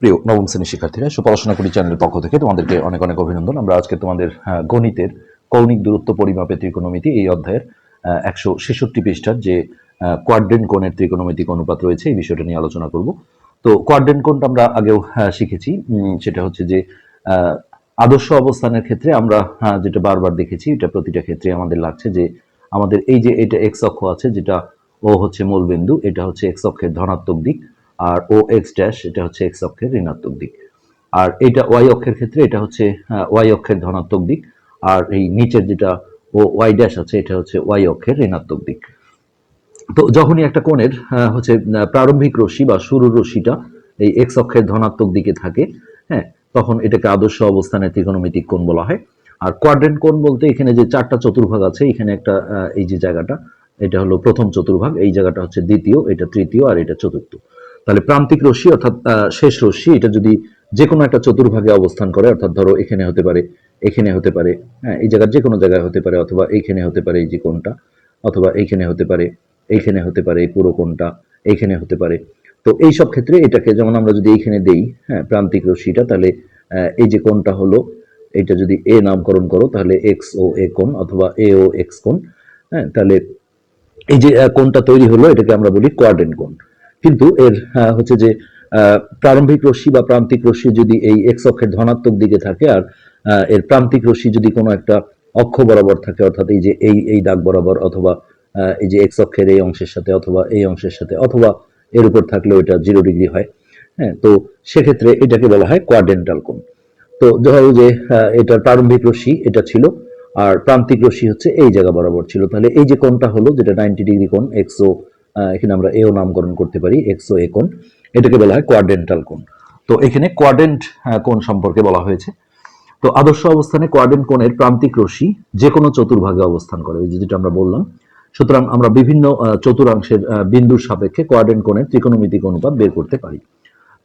প্রিয় নবম শ্রেণির শিক্ষার্থীরা, সুপড়াশোনা করি চ্যানেলের পক্ষ থেকে তোমাদেরকে অনেক অনেক অভিনন্দন। আমরা আজকে তোমাদের গণিতের কৌণিক দূরত্ব পরিমাপের ত্রিকোণমিতি এই অধ্যায়ের একশো ছেষট্টি পৃষ্ঠার যে কোয়াড্রেন্ট কোণের ত্রিকোণমিতিক অনুপাত রয়েছে এই বিষয়টা নিয়ে আলোচনা করব। তো কোয়াড্রেন্ট কোণটা আমরা আগেও শিখেছি। সেটা হচ্ছে যে আদর্শ অবস্থানের ক্ষেত্রে আমরা যেটা বারবার দেখেছি, এটা প্রতিটা ক্ষেত্রে আমাদের লাগছে যে, আমাদের এই যে এটা এক্স অক্ষ আছে, যেটা ও হচ্ছে মূলবিন্দু, এটা হচ্ছে এক্স অক্ষের ধনাত্মক দিক। আর ও এক্স ড্যাশ এটা হচ্ছে এক্স অক্ষের ঋণাত্মক দিক। আর এটা ওয়াই অক্ষের ক্ষেত্রে এটা হচ্ছে ওয়াই অক্ষের ধনাত্মক দিক। আর এই নিচের যেটা ও ওয়াই ড্যাশ আছে, এটা হচ্ছে ওয়াই অক্ষের ঋণাত্মক দিক। তো যখনই একটা কোণের হচ্ছে প্রারম্ভিক রশ্মি বা শুরুর রশ্মিটা এই এক্স অক্ষের ধনাত্মক দিকে থাকে হ্যাঁ তখন এটাকে আদর্শ অবস্থানের ত্রিকোণমিতিক কোণ বলা হয়। আর কোয়াড্রেন্ট কোণ বলতে এখানে যে চারটা চতুর্ভাগ আছে, এখানে একটা এই যে জায়গাটা, এটা হলো প্রথম চতুর্ভাগ, এই জায়গাটা হচ্ছে দ্বিতীয়, এটা তৃতীয়, আর এটা চতুর্থ। তাহলে প্রান্তিক রশ্মি অর্থাৎ শেষ রশ্মি, এটা যদি যে কোনো একটা চতুর্ভাগে অবস্থান করে, অর্থাৎ ধরো এখানে হতে পারে, এখানে হতে পারে হ্যাঁ এই জায়গার যে কোনো জায়গায় হতে পারে, অথবা এইখানে হতে পারে এই যে কোনটা অথবা এইখানে হতে পারে, এইখানে হতে পারে এই পুরো কোনটা এইখানে হতে পারে। তো এই সব ক্ষেত্রে এটাকে যেমন আমরা যদি এইখানে দেই হ্যাঁ প্রান্তিক রশ্মিটা, তাহলে এই যে কোনটা হলো, এটা যদি এ নামকরণ করো, তাহলে এক্স ও এ কোন অথবা এ ও এক্স কোন হ্যাঁ তাহলে এই যে কোনটা তৈরি হলো, এটাকে আমরা বলি কোয়াড্রেন্ট কোণ। কিন্তু এর হচ্ছে যে প্রারম্ভিক রশ্মি বা প্রান্তিক রশ্মি যদি এই এক্স অক্ষের ধনাত্মক দিকে থাকে আর এর প্রান্তিক রশ্মি যদি কোনো একটা অক্ষ বরাবর থাকে, অর্থাৎ এই যে এই এই দাগ বরাবর অথবা এই যে এক্স অক্ষের এই অংশের সাথে অথবা এই অংশের সাথে, অথবা এর উপর থাকলেও এটা জিরো ডিগ্রি হয় হ্যাঁ তো সেক্ষেত্রে এটাকে বলা হয় কোয়াড্রেন্টাল কোণ। তো ধরো যে এটার প্রারম্ভিক রশ্মি এটা ছিল, আর প্রান্তিক রশ্মি হচ্ছে এই জায়গা বরাবর ছিল। তাহলে এই যে কোণটা হলো, যেটা নাইনটি ডিগ্রি কোণ এক্সো এখানে আমরা এও নামকরণ করতে পারি এক্সো এ কোণ। এটাকে বলা হয় কোয়াড্রেন্টাল কোণ। তো এখানে কোয়াড্রেন্ট কোণ সম্পর্কে বলা হয়েছে। তো আদর্শ অবস্থানে কোয়াড্রেন্ট কোণের প্রান্তিক রশ্মি যে কোনো চতুর্ভাগে অবস্থান করে, ওই যেটা আমরা বললাম। সুতরাং আমরা বিভিন্ন চতুরাংশের বিন্দুর সাপেক্ষে কোয়াড্রেন্ট কোণের ত্রিকোণমিতিক অনুপাত বের করতে পারি।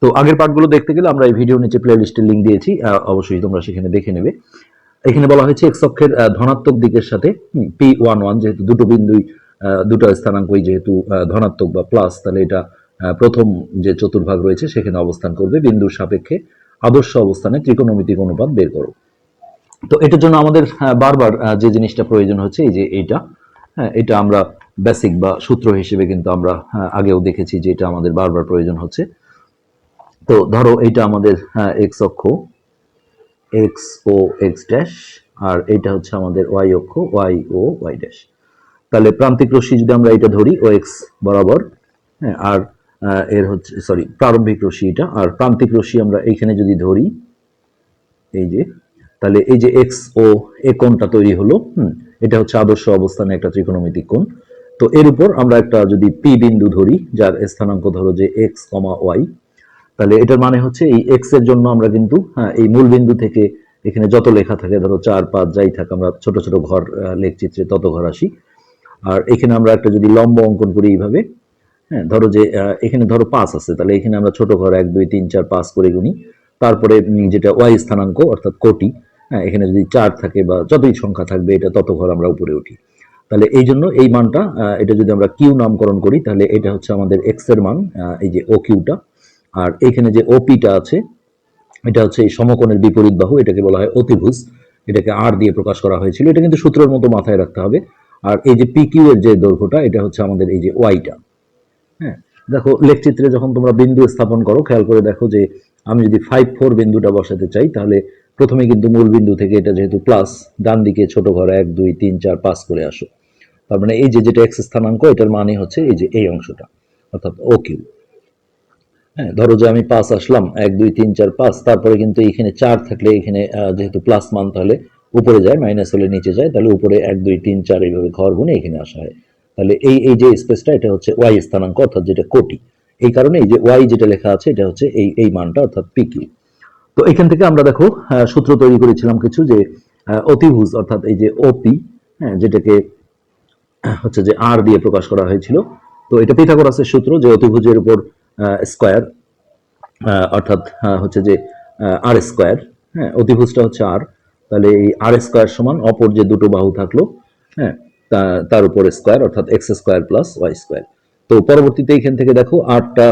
তো আগের পার্টগুলো দেখতে গেলে আমরা এই ভিডিও নিচে প্লে লিস্টের লিঙ্ক দিয়েছি অবশ্যই তোমরা সেখানে দেখে নেবে। এখানে বলা হয়েছে এক্স অক্ষের ধনাত্মক দিকের সাথে পি ওয়ান ওয়ান যেহেতু দুটো বিন্দুই দুটো স্থানাঙ্কই যেহেতু ধনাত্মক বা প্লাস তাহলে এটা প্রথম যে চতুর্ভাগ রয়েছে সেখানে অবস্থান করবে। বিন্দুর সাপেক্ষে আদর্শ অবস্থানে ত্রিকোণমিতিক অনুপাত বের করো। তো এটার জন্য আমাদের বারবার যে জিনিসটা প্রয়োজন হচ্ছে, এই যে এইটা হ্যাঁ এটা আমরা বেসিক বা সূত্র হিসেবে কিন্তু আমরা আগেও দেখেছি যে এটা আমাদের বারবার প্রয়োজন হচ্ছে। তো ধরো এটা আমাদের এক্স অক্ষ এক্স ও এক্স ড্যাশ আর এটা হচ্ছে আমাদের ওয়াই অক্ষ ওয়াই ও ওয়াই ড্যাশ তাহলে প্রান্তিক রশ্মি যদি আমরা এটা ধরি ও এক্স বরাবর হ্যাঁ আর এর হচ্ছে সরি প্রারম্ভিক রশ্মি এটা আর প্রান্তিক রশ্মি আমরা এইখানে যদি ধরি এই যে তাহলে এই যে এক্স ও এ কোণটা তৈরি হলো হুম এটা হচ্ছে আদর্শ অবস্থানে একটা ত্রিকোণমিতিক কোণ। তো এর উপর আমরা একটা যদি পি বিন্দু ধরি যার স্থানাঙ্ক ধরো যে এক্স কমা ওয়াই তাহলে এটার মানে হচ্ছে এই এক্সের জন্য আমরা কিন্তু হ্যাঁ, এই মূল বিন্দু থেকে এখানে যত লেখা থাকে ধরো চার পাঁচ যাই থাক আমরা ছোট ছোট ঘর লেখচিত্রে তত ঘর আসি। আর এখানে আমরা একটা যদি লম্ব অঙ্কন করি এইভাবে হ্যাঁ ধরো যে এখানে ধরো পাঁচ আছে, তাহলে এখানে আমরা ছোট ঘর এক, দুই, তিন, চার, পাঁচ করে গুনি। তারপরে যেটা ওয়াই স্থানাঙ্ক, অর্থাৎ কোটি হ্যাঁ এখানে যদি চার থাকে বা যতই সংখ্যা থাকবে, এটা তত ঘর আমরা উপরে উঠি। তাহলে এই জন্য এই মানটা এটা যদি আমরা কিউ নামকরণ করি, তাহলে এটা হচ্ছে আমাদের এক্সের মান এই যে ও কিউটা আর এখানে যে ওপিটা আছে, এটা হচ্ছে এই সমকোণের বিপরীত বাহু, এটাকে বলা হয় অতিভুজ। এটাকে আর দিয়ে প্রকাশ করা হয়েছিল। এটা কিন্তু সূত্রের মতো মাথায় রাখতে হবে। আর এই যে পিকিউ এর যে দৈর্ঘ্যটা, এটা হচ্ছে আমাদের এই যে ওয়াইটা হ্যাঁ দেখো, লেখচিত্রে যখন তোমরা বিন্দু স্থাপন করো, খেয়াল করে দেখো যে আমি যদি ফাইভ ফোর বিন্দুটা বসাতে চাই, তাহলে প্রথমে কিন্তু মূল বিন্দু থেকে এটা যেহেতু প্লাস ডান দিকে ছোট ঘর এক, দুই, তিন, চার, পাঁচ করে আসো। তার মানে এই যে যেটা এক্স স্থানাঙ্ক, এটার মানে হচ্ছে এই যে এই অংশটা, অর্থাৎ ও কিউ হ্যাঁ ধরো যে আমি পাঁচ আসলাম, এক, দুই, তিন, চার, পাঁচ, তারপরে কিন্তু এখানে চার থাকলে এখানে যেহেতু প্লাস মান, তাহলে উপরে যায় মাইনাস হলে নিচে যায়, তাহলে উপরে এক, দুই, তিন, চার এইভাবে ঘর গুনে এখানে আসা হয়। তাহলে এই এই যে স্পেসটা এটা হচ্ছে ওয়াই স্থানাঙ্ক অর্থাৎ যেটা কোটি। এই কারণে এই যে ওয়াই যেটা লেখা আছে, এটা হচ্ছে এই এই মানটা অর্থাৎ পিকিউ তো এখান থেকে আমরা দেখো সূত্র তৈরি করেছিলাম কিছু যে অতিভুজ অর্থাৎ এই যে ওপি হ্যাঁ যেটাকে হচ্ছে যে আর দিয়ে প্রকাশ করা হয়েছিল। তো এটা পিথাগোরাসের সূত্র যে অতিভুজের উপর স্কোয়ার অর্থাৎ হচ্ছে যে আর স্কোয়ার হ্যাঁ অতিভুজটা হচ্ছে আর তাহলে এই আর স্কোয়ার সমান অপর যে দুটো বাহু থাকল হ্যাঁ তার উপর স্কোয়ার অর্থাৎ X square plus Y square তো পরবর্তীতে এখান থেকে দেখো আটটা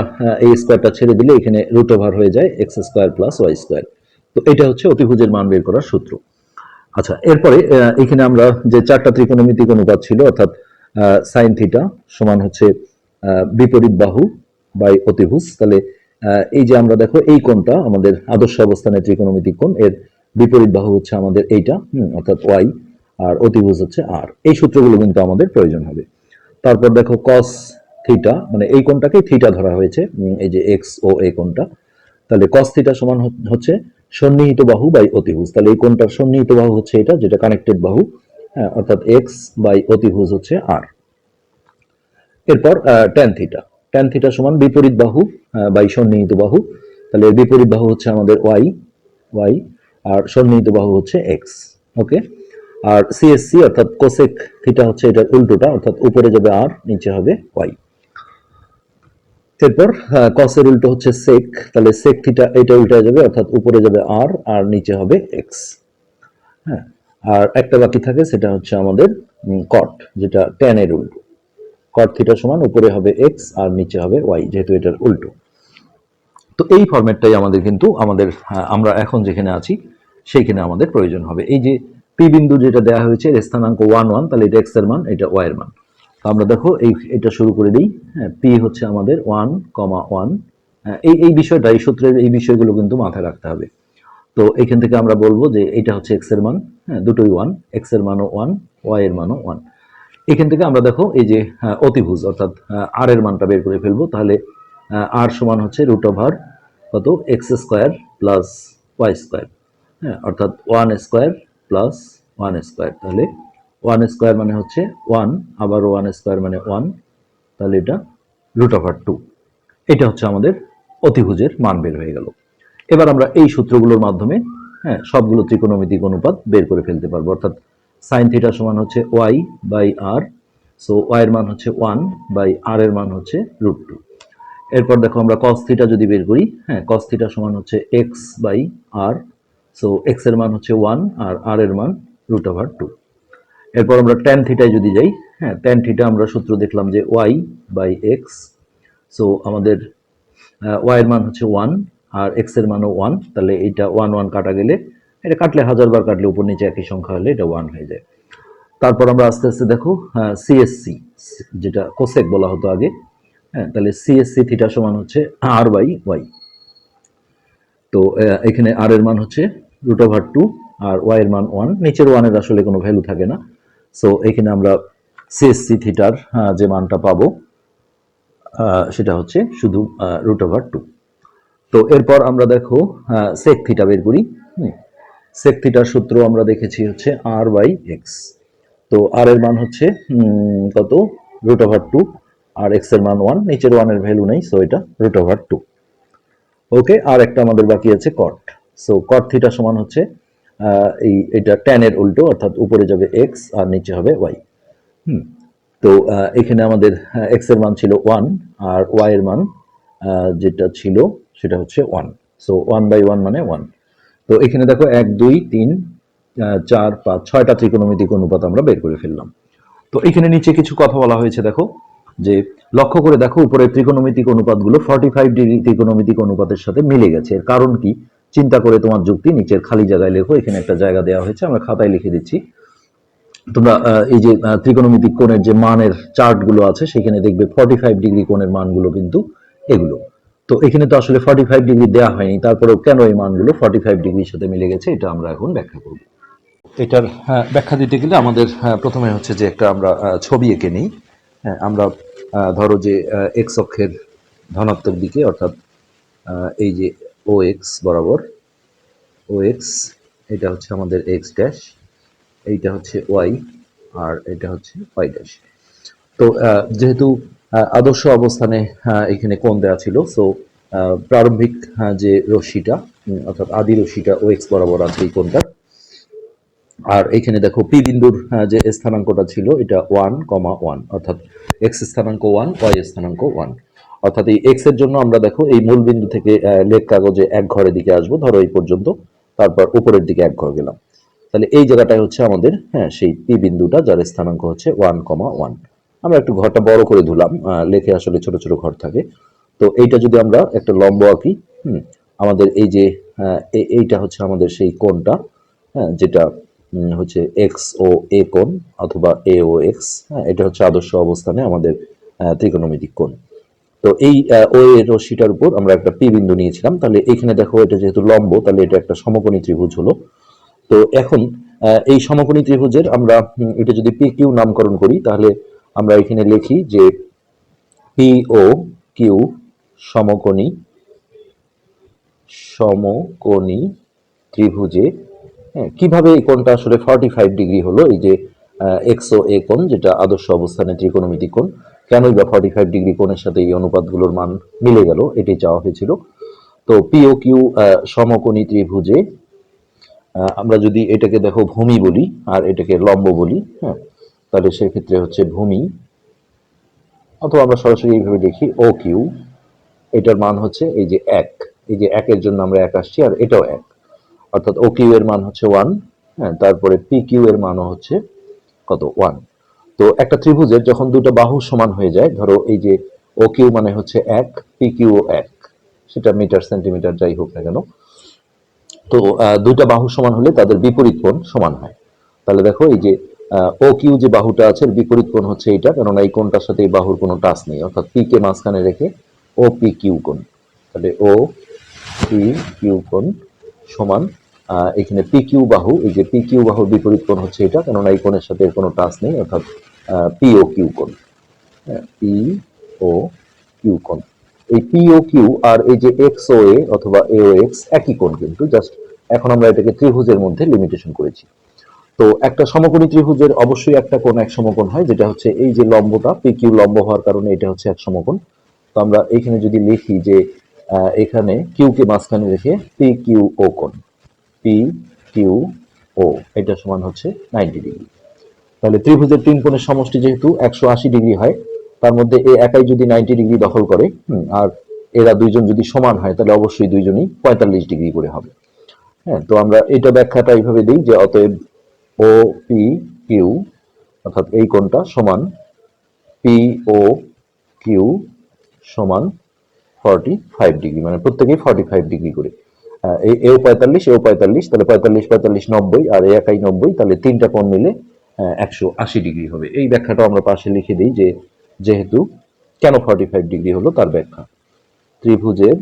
এই স্কোয়ারটা ছেড়ে দিলে এখানে রুট ওভার হয়ে যায় X square plus Y square তো এটা হচ্ছে অতিভুজের মান বের করার সূত্র। আচ্ছা এরপরে এখানে আমরা যে চারটা ত্রিকোণমিতিক অনুপাত ছিল অর্থাৎ সাইন থিটা সমান হচ্ছে বিপরীত বাহু বাই অতিভুজ। তাহলে এই যে আমরা দেখো এই কোণটা আমাদের আদর্শ অবস্থানে ত্রিকোণমিতিক কোণ, এর বিপরীত বাহু হচ্ছে আমাদের এইটা অর্থাৎ ওয়াই আর অতিভুজ হচ্ছে আর। এই সূত্রগুলো কিন্তু আমাদের প্রয়োজন হবে। তারপর দেখো কস থিটা মানে এই কোণটাকেই থিটা ধরা হয়েছে এই যে এক্স ও এই কোণটা। তাহলে কস থিটা সমান হচ্ছে সন্নিহিত বাহু বাই অতিভুজ। তাহলে এই কোণটার সন্নিহিত বাহু হচ্ছে এটা যেটা কানেক্টেড বাহু হ্যাঁ, অর্থাৎ এক্স বাই অতিভুজ হচ্ছে আর এরপর ট্যান থিটা ট্যান থিটা সমান বিপরীত বাহু বাই সন্নিহিত বাহু। তাহলে বিপরীত বাহু হচ্ছে আমাদের ওয়াই ওয়াই আর সন্নিহিত বাহু হচ্ছে এক্স ওকে আর সিএসসি অর্থাৎ কোসেক থিটা হচ্ছে এটার উল্টোটা, অর্থাৎ উপরে যাবে আর নিচে হবে ওয়াই এরপর কসের উল্টো হচ্ছে সেক তাহলে সেক থিটা এটা উল্টে যাবে, অর্থাৎ উপরে যাবে আর আর নিচে হবে এক্স হ্যাঁ? আর একটা বাকি থাকে, সেটা হচ্ছে আমাদের কট যেটা এর উল্টো। কট থিটা সমান উপরে হবে এক্স আর নিচে হবে ওয়াই যেহেতু এটার উল্টো। তো এই ফরম্যাটটাই আমাদের কিন্তু, আমাদের আমরা এখন যেখানে আছি সেইখানে আমাদের প্রয়োজন হবে। এই যে পি বিন্দু যেটা দেওয়া হয়েছে স্থানাঙ্ক ওয়ান ওয়ান তাহলে এটা এক্সের মান এটা ওয়াই এর মান। তো আমরা দেখো এই এটা শুরু করে দিই। হ্যাঁ পি হচ্ছে আমাদের ওয়ান কমা ওয়ান এই এই বিষয়টা এই সূত্রের এই বিষয়গুলো কিন্তু মাথায় রাখতে হবে। তো এখান থেকে আমরা বলব যে এটা হচ্ছে এক্সের মান। হ্যাঁ দুটোই ওয়ান এক্সের মানও ওয়ান ওয়াই এর মানও ওয়ান এখান থেকে আমরা দেখো এই যে আহ, অতিভুজ অর্থাৎ আর এর মানটা বের করে ফেলব। তাহলে আর সমান হচ্ছে রুট ওভার কত? X square plus Y square হ্যাঁ অর্থাৎ one square plus one square তাহলে ওয়ান স্কোয়ার মানে হচ্ছে ওয়ান আবার ওয়ান স্কোয়ার মানে ওয়ান তাহলে এটা রুট ওভার টু এটা হচ্ছে আমাদের অতিভুজের মান বের হয়ে গেল। এবার আমরা এই সূত্রগুলোর মাধ্যমে হ্যাঁ সবগুলো ত্রিকোণমিতিক অনুপাত বের করে ফেলতে পারব। অর্থাৎ সাইন থিটা সমান হচ্ছে Y by R so Y এর মান হচ্ছে ওয়ান বাই আর এর মান হচ্ছে রুট টু এরপর দেখো আমরা কস থিটা যদি বের করি হ্যাঁ কস থিটা সমান হচ্ছে এক্স বাই আর সো এক্সের মান হচ্ছে ওয়ান আর আর এর মান রুট ওভার টু এরপর আমরা ট্যান থিটায় যদি যাই হ্যাঁ ট্যান থিটা আমরা সূত্র দেখলাম যে ওয়াই বাই এক্স সো আমাদের ওয়াই এর মান হচ্ছে ওয়ান আর এক্সের মানও ওয়ান তাহলে এইটা ওয়ান ওয়ান কাটা গেলে, এটা কাটলে হাজার বার কাটলে উপর নিচে একই সংখ্যা হলে এটা ওয়ান হয়ে যায়। তারপর আমরা আস্তে আস্তে দেখো সিএসসি যেটা কোসেক বলা হতো আগে হ্যাঁ তাহলে সিএসসি থিটা সমান হচ্ছে আর বাই ওয়াই তো এখানে আর এর মান হচ্ছে রুট ওভার টু আর ওয়াই এর মান ওয়ান নিচের ওয়ানের আসলে কোনো ভ্যালু থাকে না। সো এখানে আমরা সিএসসি থিটার যে মানটা পাবো সেটা হচ্ছে শুধু রুট ওভার টু তো এরপর আমরা দেখো সেক থিটা বের করি সেক থিটার সূত্র আমরা দেখেছি হচ্ছে আর বাই এক্স তো আর এর মান হচ্ছে কত? রুট ওভার টু আর এক্সের মান ওয়ান নিচের ওয়ানের ভ্যালু নেই সো এটা রুট ওভার টু ওকে আর একটা আমাদের বাকি আছে কট সো কট থিটা সমান হচ্ছে এই, এটা ট্যান এর উল্টো, অর্থাৎ উপরে যাবে এক্স আর নিচে হবে ওয়াই হুম। তো এখানে আমাদের এক্সের মান ছিল ওয়ান আর ওয়াই এর মান যেটা ছিল সেটা হচ্ছে one so one by one মানে ওয়ান তো, এখানে দেখো এক, দুই, তিন চার, পাঁচ, ছয়টা ত্রিকোণমিতিক অনুপাত আমরা বের করে ফেললাম। তো, এখানে নিচে কিছু কথা বলা হয়েছে, দেখো, যে লক্ষ্য করে দেখো উপরে ত্রিকোণমিতিক অনুপাতগুলো ফর্টি ফাইভ ডিগ্রি ত্রিকোণমিতিক অনুপাতের সাথে মিলে গেছে। এর কারণ কি? চিন্তা করে তোমার যুক্তি নিচের খালি জায়গায় লেখো, এখানে একটা জায়গা দেওয়া হয়েছে, আমরা খাতায় লিখে দিচ্ছি। তোমরা এই যে ত্রিকোণমিতিক কোণের যে মানের চার্টগুলো আছে, সেখানে দেখবে ফর্টি ফাইভ ডিগ্রি কোণের মানগুলো কিন্তু এগুলো। তো এখানে তো আসলে ফর্টি ফাইভ ডিগ্রি দেওয়া হয়নি, তারপরেও কেন এই মানগুলো ফর্টি ফাইভ ডিগ্রির সাথে মিলে গেছে, এটা আমরা এখন ব্যাখ্যা করব। এটার ব্যাখ্যা দিতে গেলে আমাদের প্রথমে হচ্ছে যে একটা আমরা ছবি এঁকে নিই। আমরা ধরো যে এক্স অক্ষের ধনাত্মক দিকে, অর্থাৎ এই যে ও এক্স বরাবর। ও এক্স এটা হচ্ছে আমাদের এক্স ড্যাশ এইটা হচ্ছে ওয়াই আর এটা হচ্ছে ওয়াই ড্যাশ তো যেহেতু আদর্শ অবস্থানে এখানে কোণ দেওয়া ছিল সো প্রারম্ভিক যে রশ্মিটা অর্থাৎ আদি রশ্মিটা ও এক্স বরাবর আছে এই কোণটা। আর এখানে দেখো পি বিন্দুর যে স্থানাঙ্কটা ছিল, এটা ওয়ান কমা ওয়ান অর্থাৎ এক্স স্থানাঙ্ক ওয়ান ওয়াই স্থানাঙ্ক ওয়ান অর্থাৎ এই এক্সের জন্য আমরা দেখো এই মূল বিন্দু থেকে লেখ কাগজে এক ঘরের দিকে আসব, ধরো এই পর্যন্ত, তারপর উপরের দিকে এক ঘর গেলাম। তাহলে এই জায়গাটায় হচ্ছে আমাদের হ্যাঁ সেই পি বিন্দুটা যার স্থানাঙ্ক হচ্ছে ওয়ান কমা ওয়ান আমরা একটু ঘরটা বড় করে ধুলাম লেখে আসলে ছোট ছোট ঘর থাকে। তো এইটা যদি আমরা একটা লম্ব আঁকি, হুম, আমাদের এই যে এইটা হচ্ছে আমাদের সেই কোণটা হ্যাঁ যেটা হচ্ছে এক্স ও এ কোণ অথবা এ ও এক্স হ্যাঁ এটা হচ্ছে আদর্শ অবস্থানে আমাদের ত্রিকোণমিতিক কোণ। তো এই ও এর রশ্মিটার উপর আমরা একটা পি বিন্দু নিয়েছিলাম। তাহলে এখানে দেখো এটা যেহেতু লম্ব তাহলে এটা একটা সমকোণী ত্রিভুজ হলো। তো এখন এই সমকোণী ত্রিভুজের আমরা এটা যদি পি কিউ নামকরণ করি তাহলে আমরা এখানে লিখি যে পি ও কিউ সমকোণী সমকোণী ত্রিভুজে হ্যাঁ, কীভাবে এই কোণটা আসলে ফর্টি ফাইভ ডিগ্রি হলো? এই যে এক্স ও এ কোণ যেটা আদর্শ অবস্থানে ত্রিকোণমিতিক কোণ কেনই বা ফর্টি ফাইভ ডিগ্রি কোণের সাথে এই অনুপাতগুলোর মান মিলে গেল এটাই চাওয়া হয়েছিল। তো পি ও কিউ সমকোণী ত্রিভুজে আমরা যদি এটাকে দেখো ভূমি বলি আর এটাকে লম্ব বলি হ্যাঁ তাহলে সেক্ষেত্রে হচ্ছে ভূমি, অথবা আমরা সরাসরি এইভাবে দেখি ও কিউ এটার মান হচ্ছে এই যে এক, এই যে একের জন্য আমরা এক আসছি আর এটাও এক। অর্থাৎ ও কিউ এর মান হচ্ছে ওয়ান হ্যাঁ তারপরে পি কিউ এর মানও হচ্ছে কত? ওয়ান তো একটা ত্রিভুজের যখন দুটো বাহু সমান হয়ে যায়, ধরো এই যে ও কিউ মানে হচ্ছে এক পি কিউ এক, সেটা মিটার, সেন্টিমিটার, যাই হোক না কেন। তো দুইটা বাহু সমান হলে তাদের বিপরীত কোণ সমান হয়। তাহলে দেখো এই যে ও কিউ যে বাহুটা আছে বিপরীত কোণ হচ্ছে এইটা, কেননা এই কোণটার সাথে এই বাহুর কোনো টাচ নেই, অর্থাৎ পি কে মাঝখানে রেখে ও পি কিউ কোণ। তাহলে ও পি কিউ কোণ সমান এখানে পি কিউ বাহু, এই যে পি কিউ বাহুর বিপরীত কোণ হচ্ছে এটা, কেননা এই কোণের সাথে কোনো টাচ নেই, অর্থাৎ পি ও কিউ কোণ। পি ও কিউ কোণ। এই পি ও কিউ আর এই যে এক্স ও এ অথবা এ ও এক্স একই কোণ কিন্তু জাস্ট এখন আমরা এটাকে ত্রিভুজের মধ্যে লিমিটেশন করেছি। তো একটা সমকোণী ত্রিভুজের অবশ্যই একটা কোণ এক সমকোণ হয়, যেটা হচ্ছে এই যে লম্বটা পি কিউ লম্ব হওয়ার কারণে এটা হচ্ছে এক সমকোণ। তো আমরা এখানে যদি লিখি যে এখানে কিউ কে মাঝখানে রেখে পি কিউ ও কোণ। পি কিউ ও এটা সমান হচ্ছে নাইনটি ডিগ্রি তাহলে ত্রিভুজের তিন কোণের সমষ্টি যেহেতু একশো আশি ডিগ্রি হয়, তার মধ্যে এ একাই যদি নাইনটি ডিগ্রি দখল করে আর এরা দুইজন যদি সমান হয়, তাহলে অবশ্যই দুইজনই পঁয়তাল্লিশ ডিগ্রি করে হবে। হ্যাঁ তো আমরা এটা ব্যাখ্যাটা এইভাবে দিই যে অতএব ও পি কিউ অর্থাৎ এই কোণটা সমান পি ও কিউ সমান ফর্টি ফাইভ ডিগ্রি মানে প্রত্যেকেই ফর্টি ফাইভ ডিগ্রি করে। এও পঁয়তাল্লিশ এও পঁয়তাল্লিশ, তাহলে পঁয়তাল্লিশ পঁয়তাল্লিশ, নব্বই, আর এ একাই নব্বই, তাহলে তিনটা কোণ মিলে একশো আশি ডিগ্রি হবে। এই ব্যাখ্যাটা আমরা পাশে লিখে দিই যে, যেহেতু কেন ফর্টি ফাইভ ডিগ্রি হলো তার ব্যাখ্যা। ত্রিভুজের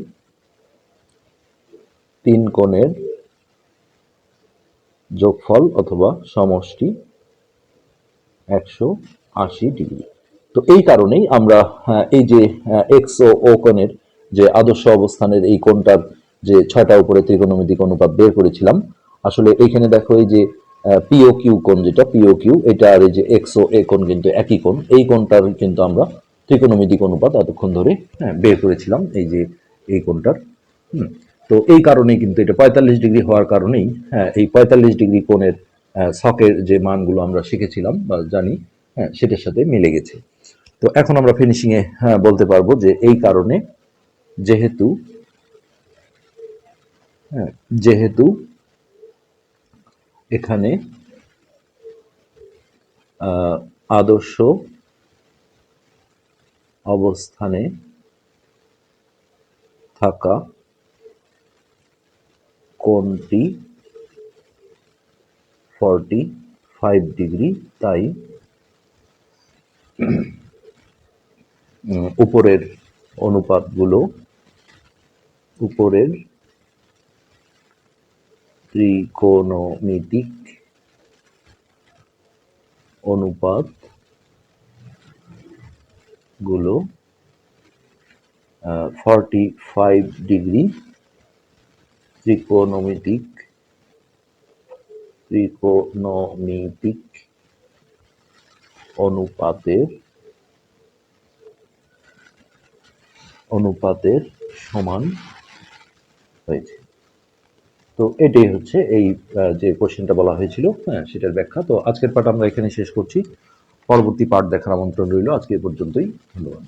তিন কোণের যোগফল অথবা সমষ্টি একশো আশি ডিগ্রি। তো এই কারণেই আমরা এই যে এক্স ও ও কোণের যে আদর্শ অবস্থানের এই কোণটার যে ছয়টা উপরে ত্রিকোণমিতিক অনুপাত বের করেছিলাম, আসলে এইখানে দেখো এই যে পিও কিউ কোণ যেটা পিও কিউ এটা আর এই যে এক্স ও এ কোণ কিন্তু একই কোণ। এই কোণটার কিন্তু আমরা ত্রিকোণমিতিক অনুপাত এতক্ষণ ধরে হ্যাঁ, বের করেছিলাম এই যে এই কোণটার। হুম, তো এই কারণেই কিন্তু এটা পঁয়তাল্লিশ ডিগ্রি হওয়ার কারণেই হ্যাঁ এই পঁয়তাল্লিশ ডিগ্রি কোণের ছকের যে মানগুলো আমরা শিখেছিলাম বা জানি হ্যাঁ সেটার সাথে মিলে গেছে। তো এখন আমরা ফিনিশিংয়ে হ্যাঁ, বলতে পারব যে এই কারণে যেহেতু হ্যাঁ, যেহেতু এখানে আদর্শ অবস্থানে থাকা কোণটি ফর্টি ফাইভ ডিগ্রি তাই উপরের অনুপাতগুলো উপরের ত্রিকোণমিতিক অনুপাতগুলো ফর্টি ফাইভ ডিগ্রি ত্রিকোণমিতিক ত্রিকোণমিতিক অনুপাতের অনুপাতের সমান হয়েছে। তো এটাই হচ্ছে এই যে কোশ্চেনটা বলা হয়েছিল হ্যাঁ সেটার ব্যাখ্যা। তো আজকের পাঠ আমরা এখানে শেষ করছি। পরবর্তী পাঠ দেখার আমন্ত্রণ রইল। আজকে পর্যন্তই। ধন্যবাদ।